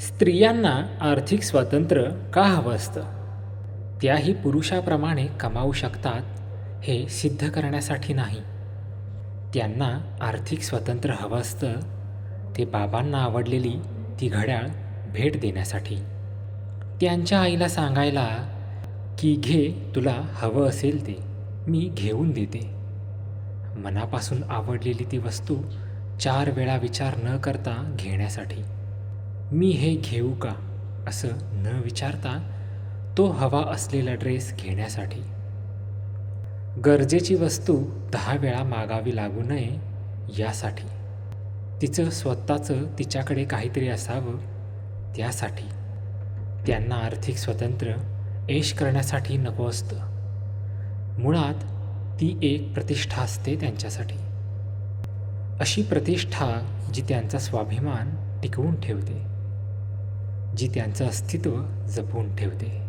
स्त्रियांना आर्थिक स्वातंत्र्य का हवं असतं? त्याही पुरुषाप्रमाणे कमावू शकतात हे सिद्ध करण्यासाठी नाही. त्यांना आर्थिक स्वातंत्र्य हवं असतं ते बाबांना आवडलेली ती घड्याळ भेट देण्यासाठी. त्यांच्या आईला सांगायला की घे तुला हवं असेल ते मी घेऊन देते. मनापासून आवडलेली ती वस्तू चार वेळा विचार न करता घेण्यासाठी. मी हे घेऊ का? असं न विचारता तो हवा असलेला ड्रेस घेण्यासाठी. गरजेची वस्तू दहा वेळा मागावी लागू नये यासाठी. तिचं स्वतःचं तिच्याकडे काहीतरी असावं त्यासाठी. त्यांना आर्थिक स्वतंत्र ऐश करण्यासाठी नको असतं. मुळात ती एक प्रतिष्ठा असते त्यांच्यासाठी. अशी प्रतिष्ठा जी त्यांचा स्वाभिमान टिकवून ठेवते. जी त्यांचं अस्तित्व जपून ठेवते.